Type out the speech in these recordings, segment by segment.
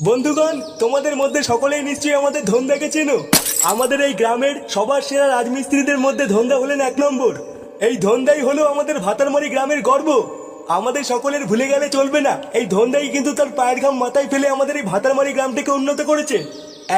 বন্ধুগণ, তোমাদের মধ্যে সকলেই নিশ্চয়ই আমাদের ধন্দাকে চেনো। আমাদের এই গ্রামের সবার সেরা রাজমিস্ত্রিদের মধ্যে ধন্দা হলেন এক নম্বর। এই ধন্দাই হলো আমাদের ভাতারমারি গ্রামের গর্ব। আমাদের সকলের ভুলে গেলে চলবে না। এই ধন্দাই কিন্তু তার পায়ের ঘাম মাথায় ফেলে আমাদের এই ভাতারমারি গ্রামটিকে উন্নত করেছে।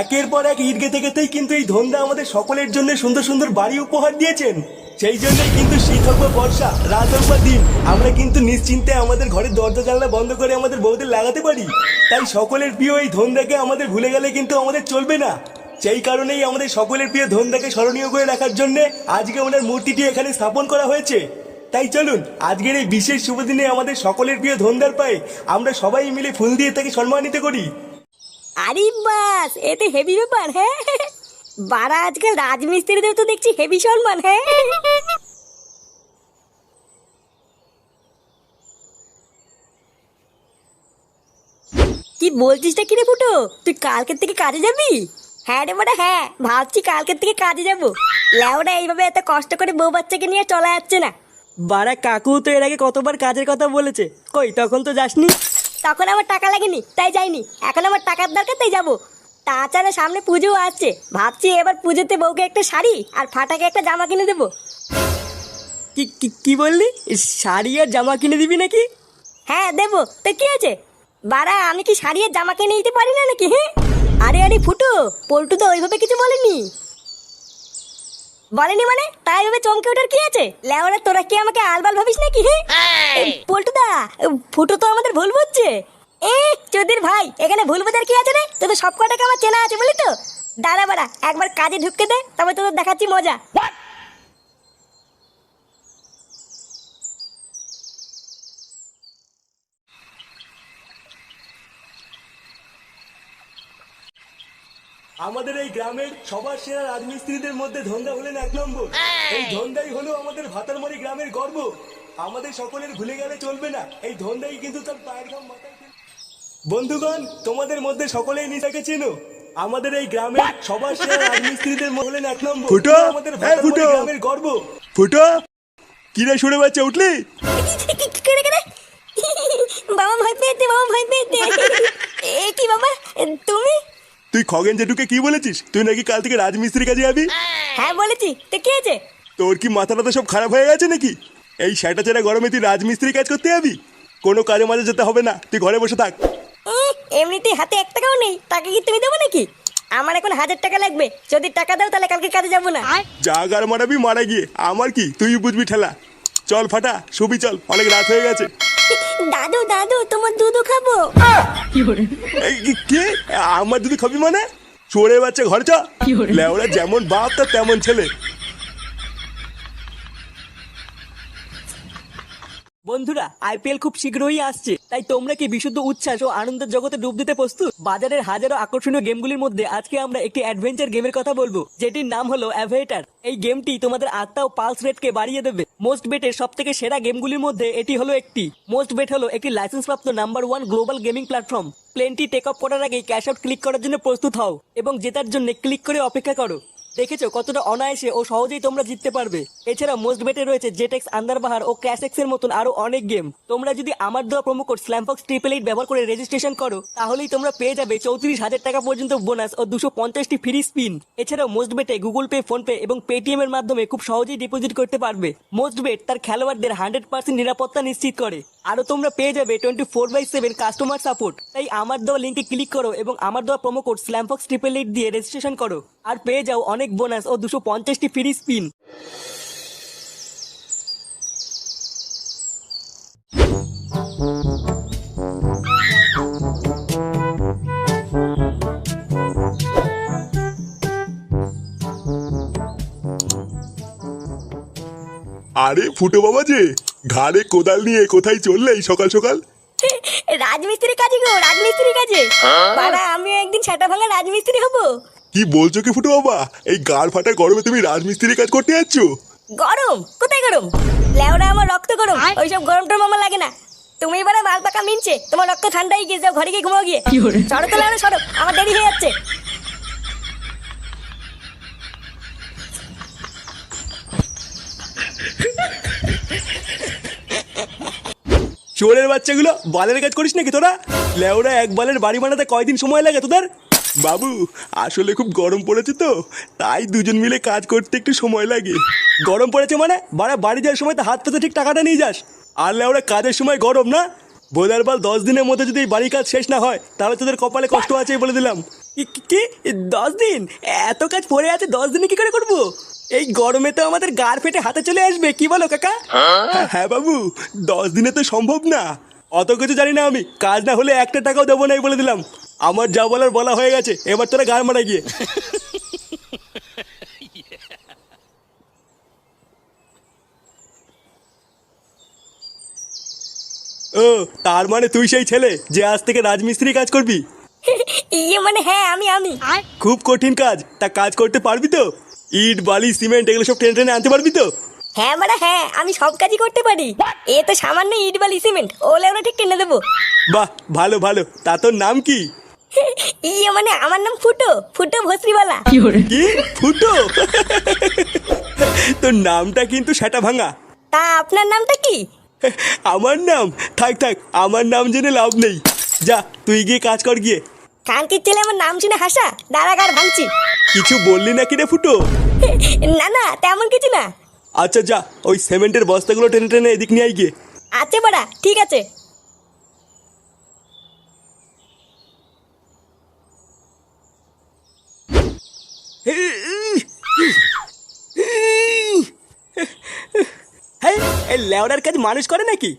একের পর এক ইট গেতে গেতেই কিন্তু এই ধন্দা আমাদের সকলের জন্য সুন্দর সুন্দর বাড়ি উপহার দিয়েছেন। সেই জন্যই কিন্তু হোক বর্ষা রাত হোক বা দিন। আমরা কিন্তু নিশ্চিন্তে আমাদের ঘরের দরজা জানলা বন্ধ করে আমাদের বউদের লাগাতে পারি। তাই সকলের প্রিয় এই ধন্দাকে আমাদের ভুলে গেলে কিন্তু আমাদের চলবে না। সেই কারণেই আমাদের সকলের প্রিয় ধন্দাকে স্মরণীয় করে রাখার জন্য আজকে ওনার মূর্তিটি এখানে স্থাপন করা হয়েছে। তাই চলুন, আজকের এই বিশেষ শুভ দিনে আমাদের সকলের প্রিয় ধন্দার পায়ে আমরা সবাই মিলে ফুল দিয়ে তাকে সম্মানিত করি। আরে বাস এতে হেভি ব্যাপার হ্যাঁ? বারা আজকাল রাজমিস্ত্রিদের তো দেখছি হেভি সম্মান হ্যাঁ? কি বলছিস টা কিরে ফুটো? তুই কালকের থেকে কাজে যাবি? হ্যাঁ রে বড় হ্যাঁ। ভাবছি কালকের থেকে কাজে যাব। লেওরা এইভাবে এত কষ্ট করে বউ বাচ্চাকে নিয়ে চলা যাচ্ছে না। বাড়া কাকু তো এর আগে কতবার কাজের কথা বলেছে। কই তখন তো যাসনি? তখন আমার টাকা লাগেনি তাই যাইনি। এখন আমার টাকার দরকার তাই যাব। তাছাড়া সামনে পুজো আসছে। ভাবছি এবার পুজোতে বউকে একটা শাড়ি আর ফাটাকে একটা জামা কিনে দেবো। কি কি- কি বললি? শাড়ি আর জামা কিনে দিবি নাকি? হ্যাঁ দেবো। তো কি আছে? বাড়া আমি কি শাড়ি আর জামা কিনে দিতে পারি না নাকি হ্যাঁ? আরে আরে ফুটো পল্টু তো ওইভাবে কিছু বলেনি। বলেনি মানে? তাই ভাবে চমকে ওঠার কি আছে? লেওরা তোরা কি আমাকে আলবাল ভাবিস নাকি হ্যাঁ? পল্টু দা ফুটো তো আমাদের ভুল বুঝছে। এ চোদির ভাই এখানে ভুল বোঝার কি আছে রে? তোদের সব কটাকে আমার চেনা আছে বলি তো? দাঁড়া বাড়া একবার কাজে ঢুকতে দে তবে তোদের দেখাচ্ছি মজা। আমাদের এই গ্রামের সবার সেরা রাজমিস্ত্রিদের মধ্যে ধন্দা হলেন এক নম্বর। এই! ধন্দাই হলো আমাদের ভাতারমারি গ্রামের গর্ব। আমাদের সকলের ভুলে গেলে চলবে না। এই ধন্দাই কিন্তু তার পায়ের ঘাম মাথায় বন্ধুগণ তোমাদের মধ্যে সকলেই নিজেকে চেনো। আমাদের এই গ্রামের সবার সেরা রাজমিস্ত্রিদের মধ্যে হলেন এক নম্বর। ফুটো, আমাদের ভাতারমারি ফুটো। গ্রামের গর্ব। ফুটো? কিরে শুনে বাচ্চা উঠলি? বাবা ভয় পেয়েছে বাবা ভয় পেয়েছে এ কি বাবা? তুমি? তুই খগেন জেঠুকে কি বলেছিস? তুই নাকি কাল থেকে রাজমিস্ত্রির কাজে যাবি? হ্যাঁ বলেছি। তো কি আছে তোর কি মাথা টাথা সব খারাপ হয়ে গেছে নাকি? এই সেটা চেরা গরমে তুই রাজমিস্ত্রির কাজ করতে যাবি? কোনো কাজে মাঝে যেতে হবে না। তুই ঘরে বসে থাক। এমনিতেই হাতে এক টাকাও নেই। তাকে কি তুমি দেবো নাকি? আমার এখন হাজার টাকা লাগবে। যদি টাকা দাও তাহলে কালকে কাজে যাব না। যা গার মারাবি মারা গিয়ে আমার কি? তুই বুঝবি ঠেলা। চল ফাটা শুবি চল। অনেক রাত হয়ে গেছে। দাদু দাদু তোমার দুধু খাব। কে আমার যদি খাবি মানে? চোরে বাচ্চা ঘরে চ। লেওরা যেমন বাপ তার তেমন ছেলে। বন্ধুরা আইপিএল খুব শীঘ্রই আসছে। তাই তোমরা কি বিশুদ্ধ উচ্ছ্বাস ও আনন্দের জগতে ডুব দিতে প্রস্তুত? বাজারের হাজারো আকর্ষণীয় গেমগুলির মধ্যে আজকে আমরা একটি অ্যাডভেঞ্চার গেমের কথা বলব যেটির নাম হলো অ্যাভেটার এই গেমটি তোমাদের আত্মা ও পালস রেটকে বাড়িয়ে দেবে। মোস্ট বেটের সব থেকে সেরা গেমগুলির মধ্যে এটি হলো একটি। মোস্ট বেট হলো একটি লাইসেন্সপ্রাপ্ত number one global gaming platform প্লেনটি টেক অফ করার আগে ক্যাশ আউট ক্লিক করার জন্য প্রস্তুত হও এবং জেতার জন্য ক্লিক করে অপেক্ষা করো। দেখেছ কতটা অনায়াসে ও সহজেই তোমরা জিততে পারবে? এছাড়া মোস্ট বেটে রয়েছে জেটেক্স আন্দারবাহার ও ক্যাশেক্স এর মতন আরও অনেক গেম তোমরা যদি আমার দেওয়া promo code slamfox triple eight ব্যবহার করে রেজিস্ট্রেশন করো, তাহলেই তোমরা পেয়ে যাবে চৌত্রিশ হাজার টাকা পর্যন্ত বোনাস ও দুশো পঞ্চাশটি ফ্রি স্পিন এছাড়াও মোস্ট বেটে গুগল পে ফোন পে এবং পেটিএম এর মাধ্যমে খুব সহজেই ডিপোজিট করতে পারবে। মোস্ট বেট তার খেলোয়াড়দের হান্ড্রেড পার্সেন্ট নিরাপত্তা নিশ্চিত করে। আরও তোমরা পেয়ে যাবে twenty four by seven customer support তাই আমার দেওয়া লিঙ্কে ক্লিক করো এবং আমার দেওয়া promo code slamfox triple eight দিয়ে রেজিস্ট্রেশন করো। আর পেয়ে যাও অনেক বোনাস ও দুশো পঞ্চাশটি ফ্রি স্পিন আরে ফুটো বাবা যে ঘাড়ে কোদাল নিয়ে কোথায় চললে এই সকাল সকাল? রাজমিস্ত্রি কাজে গো রাজমিস্ত্রি কাজে। বাবা আমিও একদিন সেটা ভাঙা রাজমিস্ত্রি হব। কি বলছো কি ফুটো বাবা? এই গাড় ফাটা গরমে তুমি রাজমিস্ত্রি কাজ করতে যাচ্ছ? গরম? কোথায় গরম? লেওরা আমার রক্ত গরম। ওইসব গরম টরম আমার লাগে না। তুমি এবারে মাল পাকা মিনছে। তোমার রক্ত ঠান্ডাই গিয়ে যাও ঘরে গিয়ে ঘুমাও গিয়ে। সড়ক তো লেওরা সড়ক আমার দেরি হয়ে যাচ্ছে। চোরের বাচ্চাগুলো বালের কাজ করিস নাকি তোরা? লেওরা এক বালের বাড়ি বানাতে কয়দিন সময় লাগে তোদের? বাবু আসলে খুব গরম পড়েছে তো তাই দুজন মিলে কাজ করতে একটু সময় লাগে। গরম পড়েছে মানে? বাড়া বাড়ি যাওয়ার সময় তো হাত পেতে ঠিক টাকাটা নিয়ে যাস। আর লেওরা কাজের সময় গরম না? বোধার বাল দশ দিনের মধ্যে যদি এই বাড়ির কাজ শেষ না হয় তাহলে তোদের কপালে কষ্ট আছে বলে দিলাম। কি- দশ দিন? এত কাজ পড়ে আছে দশ দিনে কি করে করব? এই গরমে তো আমাদের গার ফেটে হাতে চলে আসবে কি বলো কাকা? হ্যাঁ, হ্যাঁ বাবু দশ দিনে তো সম্ভব না। অত কিছু জানি না আমি কাজ না হলে একটা টাকাও দেবো না বলে দিলাম। আমার যা বলার বলা হয়ে গেছে এবার তোরা গান মারা গিয়ে। ও তার মানে তুই সেই ছেলে যে আজ থেকে রাজমিস্ত্রি কাজ করবি? ইয়ে মানে হ্যাঁ আমি আমি। খুব কঠিন কাজ তা কাজ করতে পারবি তো? ইট বালি সিমেন্ট এগুলো সব টেনে টেনে আনতে পারবি তো? হ্যাঁ মানে হ্যাঁ আমি সব কাজই করতে পারি। এ তো সামান্য ইট বালি সিমেন্ট ওলে আমরা ঠিক টেনে দেবো। বাহ ভালো ভালো তা তোর নাম কি? ইয়ে মানে আমার নাম ফুটো ফুটো ভস্রিওয়ালা কি ফুটো? তোর নামটা কিন্তু সেটা ভাঙা। তা আপনার নামটা কি? আমার নাম? থাক থাক আমার নাম জেনে লাভ নেই। যা তুই গিয়ে কাজ কর গিয়ে। কানকির ছেলে আমার নাম শুনে হাসা দাঁড়াগার ভাঙছি কিছু বললি না কি রে ফুটো? না না তেমন কিছু না। আচ্ছা যা ওই সিমেন্টের বস্তাগুলো টেনে টেনে এদিক নিয়ে আই গিয়ে। আছে বাড়া ঠিক আছে। হ্যাঁ লেওড়ার কাজ মানুষ করে নাকি?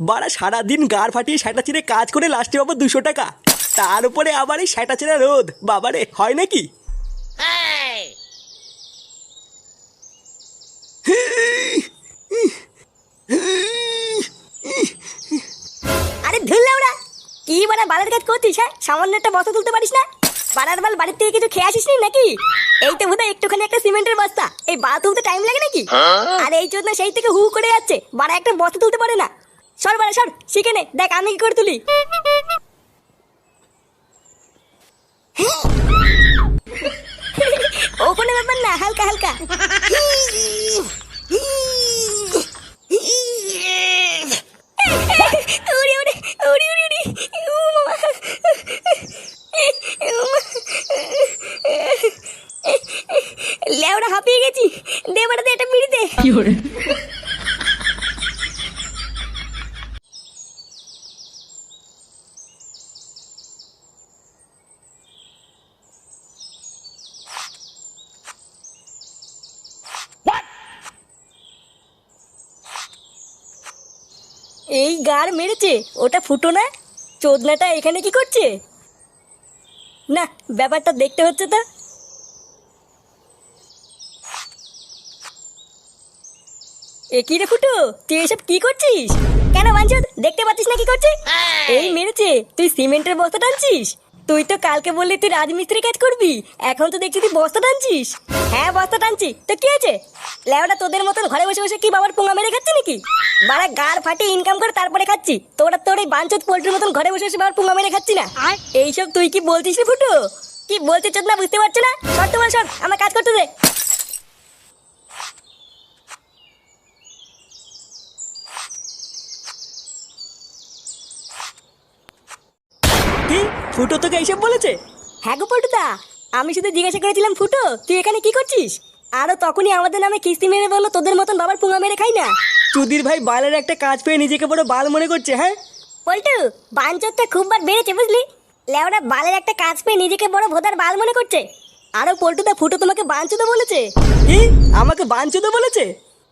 বাড়া সারাদিন গাড় ফাটিয়ে সেটা চিরে কাজ করে লাস্টে পাবো দুশো টাকা। তার উপরে আবার এই সেটা চেরা রোদ বাবারে, হয় নাকি? আরে ওরা কি মানে বালের কাজ করছিস হ্যাঁ? সামান্য একটা বস্তা তুলতে পারিস না? বাড়ার বাল বাড়ির থেকে কিছু খেয়ে আসিস নি নাকি? এই তো বোধহয় একটুখানি একটা সিমেন্টের বস্তা। এই বা তুলতে টাইম লাগে নাকি? আর এই জন্য সেই থেকে হু করে যাচ্ছে। বাড়া একটা বস্তা তুলতে পারে না। সর বাড়া সর। শিখে নে। দেখ আমি কি করে তুলি। ও কোনো ব্যাপার না হালকা হালকা উড়ি উড়ি উড়ি উড়ি উড়ি উ মামা লেওড়া হাঁপিয়ে গেছি দে বেটা দে এটা দে এই গার মেরেছে, ওটা ফুটো না? চোদনাটা এখানে কি করছে? না, ব্যাপারটা দেখতে হচ্ছে তো। এ কি রে ফুটো? তুই এসব কি করছিস? কেন বাঞ্চদ দেখতে পাচ্ছিস না কি করছিস? এই! মেরেছে তুই সিমেন্টের বস্তা টানছিস? তুই তো কালকে বললি তুই রাজমিস্ত্রি কাজ করবি এখন তো দেখছি তুই বস্তা টানছিস। হ্যাঁ বস্তা টানছি। তো কি আছে লেওটা তোদের মতন ঘরে বসে বসে কি বাবার পোঙা মেরে খাচ্ছি নাকি? বাড়া গাড় ফাটে ইনকাম করে তারপরে খাচ্ছি। তোরা তোর এই বাঞ্চত পোল্ট্রির মতন ঘরে বসে বসে বাবার পোঙা মেরে খাচ্ছি না? এইসব তুই কি বলছিস রে ফুটো? কি বলছিস চোদ না বুঝতে পারছ না? শর্ত বল সর আমার কাজ করতে দে। কি? ফুটো তোকে এইসব বলেছে? হ্যাঁ গো পল্টুদা আমি শুধু জিজ্ঞাসা করেছিলাম ফুটো তুই এখানে কি করছিস? আরও তখনই আমাদের নামে কিস্তি মেরে বলল তোদের মতন বাবার পুঙা মেরে খাই না। চুদির ভাই বালের একটা কাজ পেয়ে নিজেকে বড় বাল মনে করছে হ্যাঁ? পল্টু বাঞ্চরটা খুব বার বেড়েছে বুঝলি? লেওরা বালের একটা কাজ পেয়ে নিজেকে বড় ভোদার বাল মনে করছে। আরও পল্টুদা ফুটো তোমাকে বাঞ্চুদা বলেছে? কি? আমাকে বাঞ্চুদো বলেছে?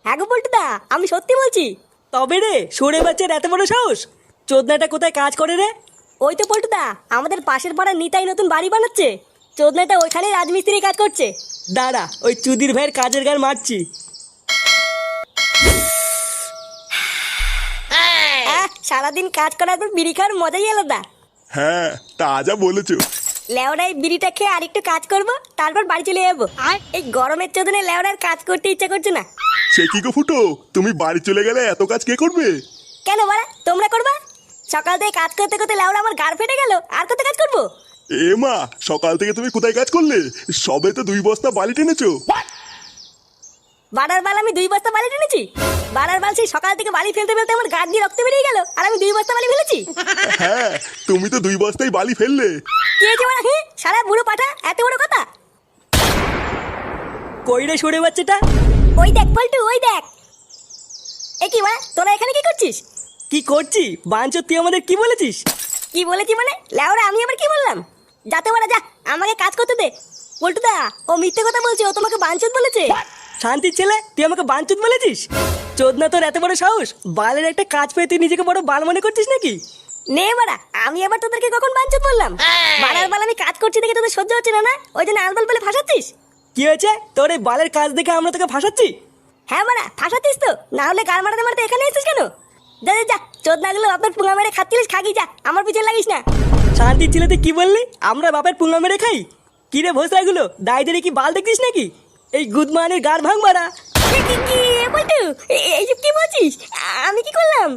হ্যাঁ গো পল্টুদা আমি সত্যি বলছি। তবে রে সরে বাচ্চার এত বড় সাহস? চোদনাটা কোথায় কাজ করে রে? ওই তো পল্টুদা আমাদের পাশের পাড়ার নিতাই নতুন বাড়ি বানাচ্ছে। চোদনাটা ওইখানেই রাজমিস্ত্রি কাজ করছে। দাঁড়া ওই চুদির ভাইয়ের কাজের গান মারছি। আহ, সারাদিন কাজ করার পর বিড়ি খাওয়ার মজাই আলাদা। হ্যাঁ তা যা বলেছ। লেওড়ায় বিড়িটা খেয়ে আরেকটু কাজ করব তারপর বাড়ি চলে যাব। এই গরমের চোদনে লেওড়ার কাজ করতে ইচ্ছা করছে না। সে কি গো ফুটো? তুমি বাড়ি চলে গেলে এত কাজ কে করবে? কেন বাড়া তোমরা করবা? সকাল থেকে কাজ করতে করতে লেওড়া আমার গাড় ফেটে গেল। আর কত কাজ করব? এ মা সকাল থেকে তুমি কোথায় কাজ করলে? সবে তো দুই বস্তা বালি টেনেছো। বাড়ার বেলা আমি দুই বস্তা বালি টেনেছি। বাড়ার বাল সেই সকাল থেকে বালি ফেলতে ফেলতে আমার গাছ দিয়ে রক্ত বেরিয়ে গেল আর আমি দুই বস্তা বালি ফেলেছি। হ্যাঁ তুমি তো দুই বস্তাই বালি ফেললে। কি হয়েছে মানে সারা বুড়ো পাঠা এত বড় কথা? কইরে সরে বাচ্চাটা। ওই দেখ পল্টু ওই দেখ। এ কি মানে তোরা এখানে কি করছিস? কি করছি? বাঞ্চো তুই আমাদের কি বলেছিস? কি বলেছি মানে? লেওরা আমি আবার কি বললাম? যাতে বলা যা আমাকে কাজ করতে দে। পল্টুদা ও মিথ্যে কথা বলছে ও তোমাকে বাঞ্চুত বলেছে। শান্তির ছেলে তুই আমাকে বাঞ্চুত বলেছিস? চোদনা তোর এত বড় সাহস? বালের একটা কাজ পেয়ে তুই নিজেকে বড় বাল মনে করছিস নাকি? নে বাড়া আমি আবার তোদেরকে কখন বাঞ্চুত বললাম? বাড়ার বাল আমি কাজ করছি দেখে তোদের সহ্য হচ্ছে না না? ওই জন্য আলবাল বলে ফাঁসাচ্ছিস? কি হয়েছে? তোর এই বালের কাজ দেখে আমরা তোকে ফাঁসাচ্ছি? হ্যাঁ বাড়া ফাঁসাচ্ছিস তো। না হলে গাল মারাতে মারাতে এখানে এসেছিস কেন? যা যা, যা চোদ না গেলো আপনার পুঙ্গা মেরে খাচ্ছিলিস খাগি যা আমার পিছনে লাগিস না। শান্তির ছেলে তুই কি বললি? আমরা বাপের পুঙ্গা মেরে খাই? কি রে ভোসরাগুলো দায়ীদের কি বাল দেখছিস নাকি? এই গুদমানের গাড় ভাঙ মারা। কি কি এইসব কি বলছিস? আমি কি করলাম?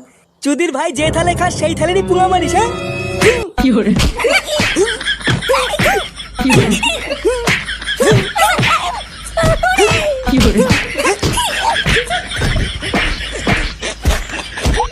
চুদির ভাই যে থালে খাস সেই থালেরই পুঙ্গা মারিস হ্যাঁ? কি